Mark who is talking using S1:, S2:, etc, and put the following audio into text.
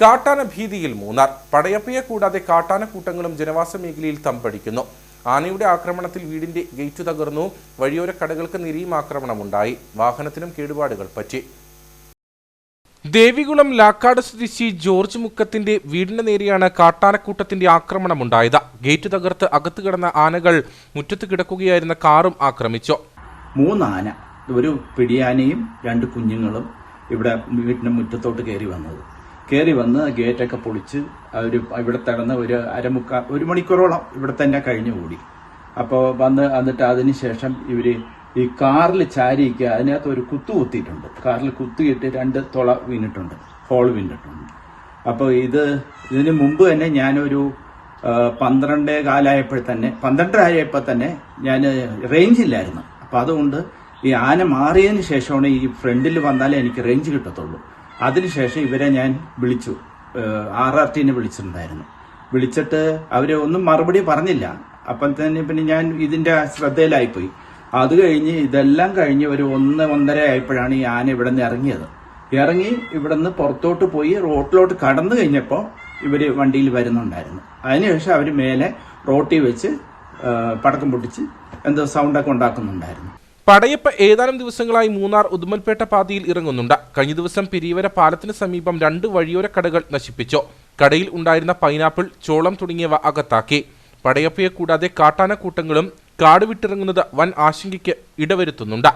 S1: കാട്ടാന ഭീതിയിൽ മൂന്നാർ. പടയപ്പയെ കൂടാതെ കാട്ടാനക്കൂട്ടങ്ങളും ജനവാസ മേഖലയിൽ തമ്പടിക്കുന്നു. ആനയുടെ ആക്രമണത്തിൽ വീടിന്റെ ഗേറ്റ് തകർന്നു. വഴിയോര കടകൾക്ക് നിരയും ആക്രമണമുണ്ടായി. വാഹനത്തിനും കേടുപാടുകൾ പറ്റി. ദേവികുളം ലാക്കാട് സ്വദേശി ജോർജ് മുക്കത്തിന്റെ വീടിന് നേരെയാണ് കാട്ടാനക്കൂട്ടത്തിന്റെ ആക്രമണമുണ്ടായത്. ഗേറ്റ് തകർത്ത് അകത്ത് കിടന്ന ആനകൾ മുറ്റത്ത് കിടക്കുകയായിരുന്ന കാറും ആക്രമിച്ചു.
S2: മൂന്നാന. ഒരു പിടിയാനയും രണ്ട് കുഞ്ഞുങ്ങളും ഇവിടെ വീടിന്റെ മുറ്റത്തോട്ട് കയറി വന്നത്. കയറി വന്ന് ഗേറ്റൊക്കെ പൊളിച്ച് അവർ ഇവിടെ തടന്ന് ഒരു അരമുക്കാൽ ഒരു മണിക്കൂറോളം ഇവിടെ തന്നെ കഴിഞ്ഞു കൂടി. അപ്പോൾ വന്ന് എന്നിട്ട് അതിന് ശേഷം ഇവർ ഈ കാറിൽ ചാരിയിക്കുക അതിനകത്ത് ഒരു കുത്തു കുത്തിയിട്ടുണ്ട്. കാറിൽ കുത്തിയിട്ട് രണ്ട് തുള വീണിട്ടുണ്ട്. ഹോൾ വീണിട്ടുണ്ട്. അപ്പോൾ ഇത് ഇതിന് മുമ്പ് തന്നെ ഞാനൊരു പന്ത്രണ്ട് കാലായപ്പോൾ തന്നെ പന്ത്രണ്ടര ആയപ്പോൾ തന്നെ ഞാൻ റേഞ്ചില്ലായിരുന്നു അപ്പം അതുകൊണ്ട് ഈ ആന മാറിയതിന് ശേഷമാണ് ഈ ഫ്രണ്ടിൽ വന്നാലേ എനിക്ക് റേഞ്ച് കിട്ടത്തുള്ളൂ. അതിനുശേഷം ഇവരെ ഞാൻ വിളിച്ചു. ആർ ആർ ടിനെ വിളിച്ചിട്ടുണ്ടായിരുന്നു. വിളിച്ചിട്ട് അവർ ഒന്നും മറുപടി പറഞ്ഞില്ല. അപ്പം തന്നെ പിന്നെ ഞാൻ ഇതിന്റെ ശ്രദ്ധയിലായിപ്പോയി. അത് കഴിഞ്ഞ് ഇതെല്ലാം കഴിഞ്ഞ് ഒരു ഒന്ന് ഒന്നര ആയപ്പോഴാണ് ഈ ആന ഇവിടെ നിന്ന് ഇറങ്ങിയത്. ഇറങ്ങി ഇവിടെ നിന്ന് പുറത്തോട്ട് പോയി റോട്ടിലോട്ട് കടന്നു കഴിഞ്ഞപ്പോൾ ഇവർ വണ്ടിയിൽ വരുന്നുണ്ടായിരുന്നു. അതിനുശേഷം അവർ മേലെ റോട്ടിൽ വെച്ച് പടക്കം പൊട്ടിച്ച് എന്തോ സൗണ്ടൊക്കെ ഉണ്ടാക്കുന്നുണ്ടായിരുന്നു.
S1: പടയപ്പ ഏതാനും ദിവസങ്ങളായി മൂന്നാർ ഉദുമൽപേട്ട പാതയിൽ ഇറങ്ങുന്നുണ്ട്. കഴിഞ്ഞ ദിവസം പിരിവര പാലത്തിന് സമീപം രണ്ട് വഴിയോര കടകൾ നശിപ്പിച്ചു. കടയിൽ ഉണ്ടായിരുന്ന പൈനാപ്പിൾ ചോളം തുടങ്ങിയവ അകത്താക്കി. പടയപ്പയെ കൂടാതെ കാട്ടാനക്കൂട്ടങ്ങളും കാട് വിട്ടിറങ്ങുന്നത് വൻ ആശങ്കയ്ക്ക് ഇടവരുത്തുന്നുണ്ട്.